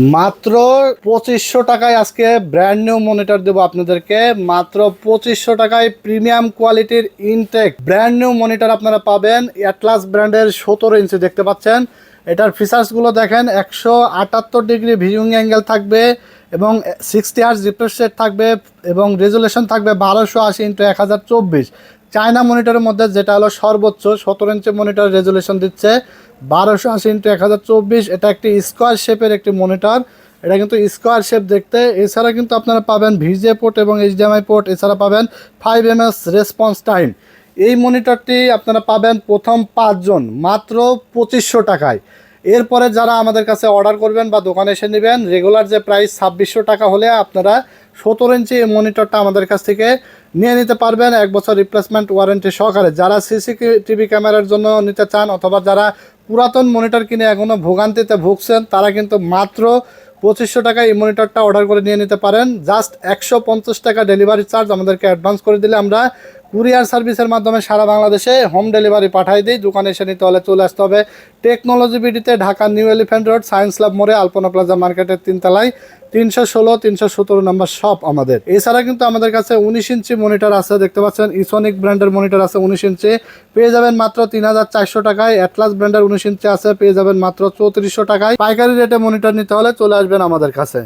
মাত্র পঁচিশশো টাকায় আজকে ব্র্যান্ড নিউ মনিটর দেবো আপনাদেরকে। মাত্র পঁচিশশো টাকায় প্রিমিয়াম কোয়ালিটির ইনটেক ব্র্যান্ড নিউ মনিটর আপনারা পাবেন। অ্যাটলাস ব্র্যান্ডের সতেরো ইঞ্চি দেখতে পাচ্ছেন। এটার ফিচার্সগুলো দেখেন, একশো আটাত্তর ডিগ্রি ভিউইং অ্যাঙ্গেল থাকবে এবং সিক্সটি আর্স রিফ্রেশ থাকবে এবং রেজুলেশন থাকবে বারোশো আশি ইন্টু এক হাজার চব্বিশ। চায়না মনিটরের মধ্যে যেটা হলো সর্বোচ্চ সতেরো ইঞ্চি মনিটর রেজুলেশন দিচ্ছে, বারোশো আশি ইন্টু এক হাজার চব্বিশ। এটা একটি স্কোয়ার শেপের একটি মনিটর। এটা কিন্তু স্কোয়ার শেপ দেখতে। এছাড়া কিন্তু আপনারা পাবেন ভিজে পোর্ট এবং এইচডিএমআই পোর্ট এছাড়া পাবেন five M S response time এই মনিটরটি আপনারা পাবেন প্রথম পাঁচজন, মাত্র পঁচিশশো টাকায়। এরপরে যারা আমাদের কাছে অর্ডার করবেন বা দোকানে এসে নেবেন রেগুলার যে প্রাইস ছাব্বিশশো টাকা হলে আপনারা সতেরো ইঞ্চি এই মনিটরটা আমাদের কাছ থেকে নিয়ে নিতে পারবেন। এক বছর রিপ্লেসমেন্ট ওয়ারেন্টি সহকারে। যারা সিসি টিভি ক্যামেরার জন্য নিতে চান অথবা যারা পুরাতন মনিটর কিনে এখনও ভোগান্তিতে ভুগছেন, তারা কিন্তু মাত্র পঁচিশশো টাকা এই মনিটরটা অর্ডার করে নিয়ে নিতে পারেন। জাস্ট একশো পঞ্চাশ টাকা ডেলিভারি চার্জ আমাদেরকে অ্যাডভান্স করে দিলে আমরা কুরিয়ার সার্ভিসের মাধ্যমে সারা বাংলাদেশে হোম ডেলিভারি পাঠাই দিই। দোকানে এসে নিতে হলে চলে আসতে হবে technology বিডিতে, Dhaka new elephant road, science lab মোড়ে, আলপনা প্লাজা মার্কেটের তিনতলায়, তিনশো ষোলো, তিনশো সতেরো নম্বর শপ আমাদের। এছাড়া কিন্তু আমাদের কাছে উনিশ ইঞ্চি মনিটর আছে, দেখতে পাচ্ছেন ইসনিক ব্র্যান্ডের মনিটর আছে উনিশ ইঞ্চি। পেয়ে যাবেন মাত্র তিন হাজার চারশো টাকায় অ্যাটলাস ব্র্যান্ডের উনিশ ইঞ্চি আছে, পেয়ে যাবেন মাত্র চৌত্রিশশো টাকায়। পাইকারি রেটে মনিটর নিতে হলে চলে আসবেন আমাদের কাছে।